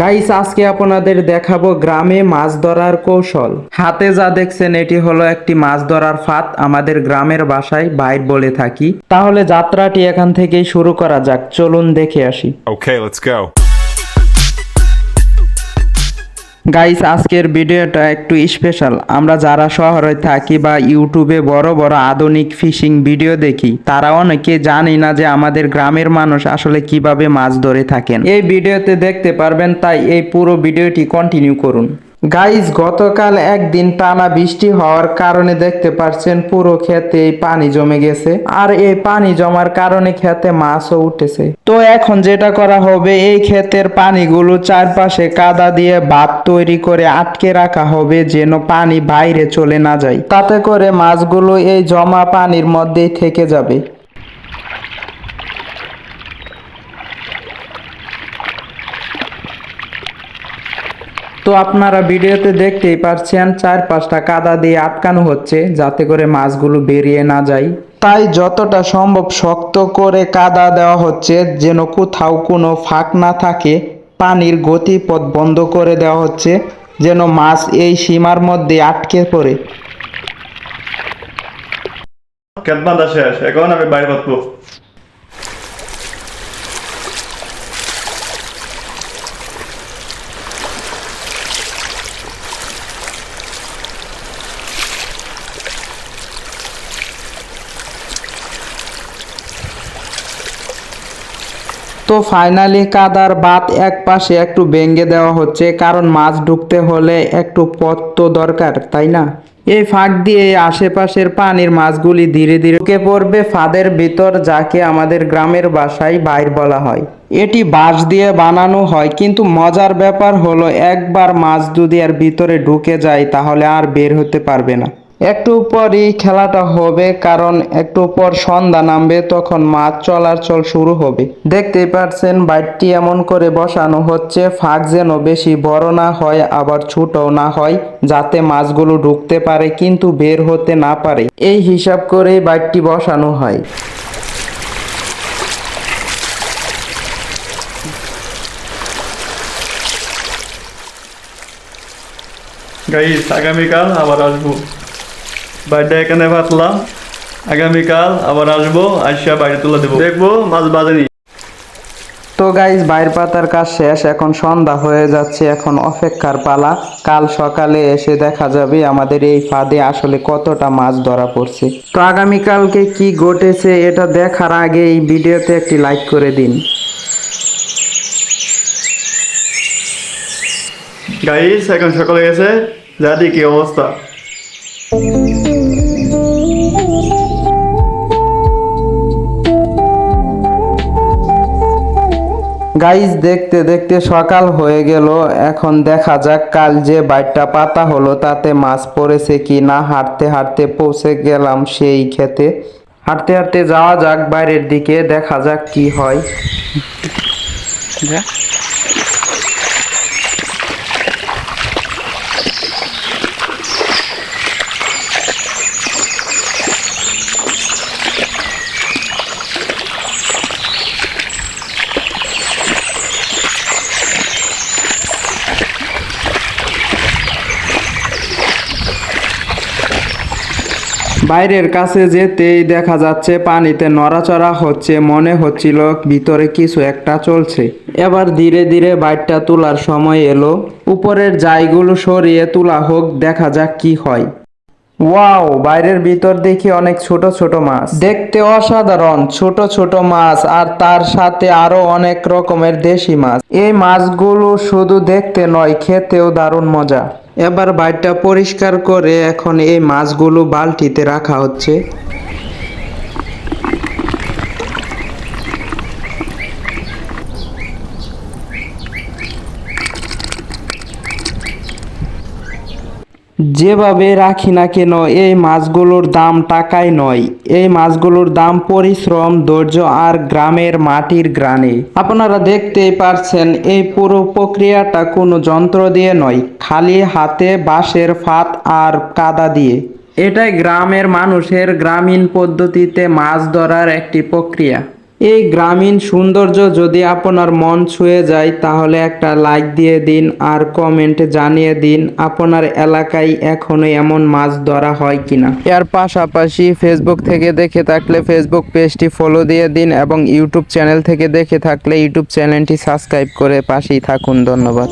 Guys, আজকে আপনাদের দেখাবো গ্রামে মাছ ধরার কৌশল। হাতে যা দেখছেন, এটি হলো একটি মাছ ধরার ফাঁদ। আমাদের গ্রামের বাসায় বাইর বলে থাকি। তাহলে যাত্রাটি এখান থেকেই শুরু করা যাক। চলুন দেখে আসি। Okay let's go. গাইস আজকের ভিডিওটা একটু স্পেশাল আমরা যারা শহরে থাকি বা ইউটিউবে বড় বড় আধুনিক ফিশিং ভিডিও দেখি, তারা অনেকে জানি না যে আমাদের গ্রামের মানুষ আসলে কীভাবে মাছ ধরে থাকেন। এই ভিডিওতে দেখতে পারবেন, তাই এই পুরো ভিডিওটি কন্টিনিউ করুন। গাইস গতকাল একদিন টানা বৃষ্টি হওয়ার কারণে দেখতে পাচ্ছেন পুরো এই পানি জমে গেছে। আর এই পানি জমার কারণে ক্ষেতে মাছও উঠেছে। তো এখন যেটা করা হবে, এই ক্ষেতের পানিগুলো চারপাশে কাদা দিয়ে বাঁধ তৈরি করে আটকে রাখা হবে যেন পানি বাইরে চলে না যায়। তাতে করে মাছগুলো এই জমা পানির মধ্যেই থেকে যাবে। তো আপনারা ভিডিওতে দেখতেই পাচ্ছেন চার পাঁচটা কাদা দিয়ে আটকানো হচ্ছে যাতে করে মাছগুলো বেরিয়ে না যায়। তাই যতটা সম্ভব শক্ত করে কাদা দেওয়া হচ্ছে যেন কোথাও কোনো ফাঁক না থাকে। পানির গতিপথ বন্ধ করে দেওয়া হচ্ছে যেন মাছ এই সীমার মধ্যে আটকে পড়ে। ক্ষেত বাঁধা শেষ? এখন আমি বাইরে বাঁধবো। তো ফাইনালি কাদার বাত এক পাশে একটু ভেঙে দেওয়া হচ্ছে, কারণ মাছ ঢুকতে হলে একটু পথ তো দরকার, তাই না? এই ফাঁক দিয়ে আশেপাশের পানির মাছগুলি ধীরে ধীরে ঢুকে পড়বে ফাঁদের ভিতর, যাকে আমাদের গ্রামের ভাষায় বাইর বলা হয়। এটি বাঁশ দিয়ে বানানো হয়, কিন্তু মজার ব্যাপার হলো একবার মাছ যদি আর ভিতরে ঢুকে যায়, তাহলে আর বের হতে পারবে না। একটু পরই খেলাটা হবে, কারণ একটু পর সন্ধ্যা নামবে, তখন মাছ চলাচল শুরু হবে। দেখতেই পাচ্ছেন বাইকটি এমন করে বসানো হচ্ছে, ফাঁক যেন বেশি বড় না হয়, আবার ছোটও না হয়, যাতে মাছগুলো ঢুকতে পারে, কিন্তু বের হতে না পারে। এই হিসাব করেই বাইকটি বসানো হয়। গাইস, আগামীকাল আবার আসব। বাড়িটা এখানে ভাতলাম আগামীকাল আবার আসব আসিয়া বাইরে তুলে দেবো। দেখব মাছ বাজেনি। তো গাইজ বাইর পাতার কাজ শেষ এখন সন্ধ্যা হয়ে যাচ্ছে এখন অপেক্ষার পালা। কাল সকালে এসে দেখা যাবে আমাদের এই ফাঁদে আসলে কতটা মাছ ধরা পড়ছে। তো আগামীকালকে কি ঘটেছে এটা দেখার আগে এই ভিডিওতে একটি লাইক করে দিন। গাইস এখন সকালে গেছে জানি কি অবস্থা? গাইজ, দেখতে দেখতে সকাল হয়ে গেল। এখন দেখা যাক কাল যে বাইরটা পাতা হলো, তাতে মাছ পড়েছে কি না। হাঁটতে হাঁটতে পৌঁছে গেলাম সেই খেতে হাঁটতে হাঁটতে যাওয়া যাক বাইরের দিকে, দেখা যাক কি হয়। বাইরের কাছে যেতেই দেখা যাচ্ছে পানিতে নড়াচড়া হচ্ছে, মনে হচ্ছিল ভিতরে কিছু একটা চলছে। এবার ধীরে ধীরে বাইরটা তোলার সময় এলো। উপরের জায়গুলো সরিয়ে তোলা হোক, দেখা যাক কি হয়। ওয়াও, বাইরের ভিতর দেখি অনেক ছোট ছোট মাছ। দেখতে অসাধারণ, ছোট ছোট মাছ আর তার সাথে আরও অনেক রকমের দেশি মাছ। এই মাছগুলো শুধু দেখতে নয়, খেতেও দারুণ মজা। এবার বাইরটা পরিষ্কার করে এখন এই মাছগুলো বালতিতে রাখা হচ্ছে। যেভাবে রাখি না কেন, এই মাছগুলোর দাম টাকায় নয়। এই মাছগুলোর দাম পরিশ্রম, ধৈর্য আর গ্রামের মাটির গ্রানে আপনারা দেখতেই পারছেন, এই পুরো প্রক্রিয়াটা কোনো যন্ত্র দিয়ে নয়, খালি হাতে বাঁশের ফাত আর কাদা দিয়ে। এটাই গ্রামের মানুষের গ্রামীণ পদ্ধতিতে মাছ ধরার একটি প্রক্রিয়া। এই গ্রামীণ সৌন্দর্য যদি আপনার মন ছুঁয়ে যায়, তাহলে একটা লাইক দিয়ে দিন আর কমেন্টে জানিয়ে দিন, আপনার এলাকায় এখনও এমন মাছ ধরা হয় কিনা। এর পাশাপাশি ফেসবুক থেকে দেখে থাকলে ফেসবুক পেজটি ফলো দিয়ে দিন এবং ইউটিউব চ্যানেল থেকে দেখে থাকলে ইউটিউব চ্যানেলটি সাবস্ক্রাইব করে পাশেই থাকুন। ধন্যবাদ।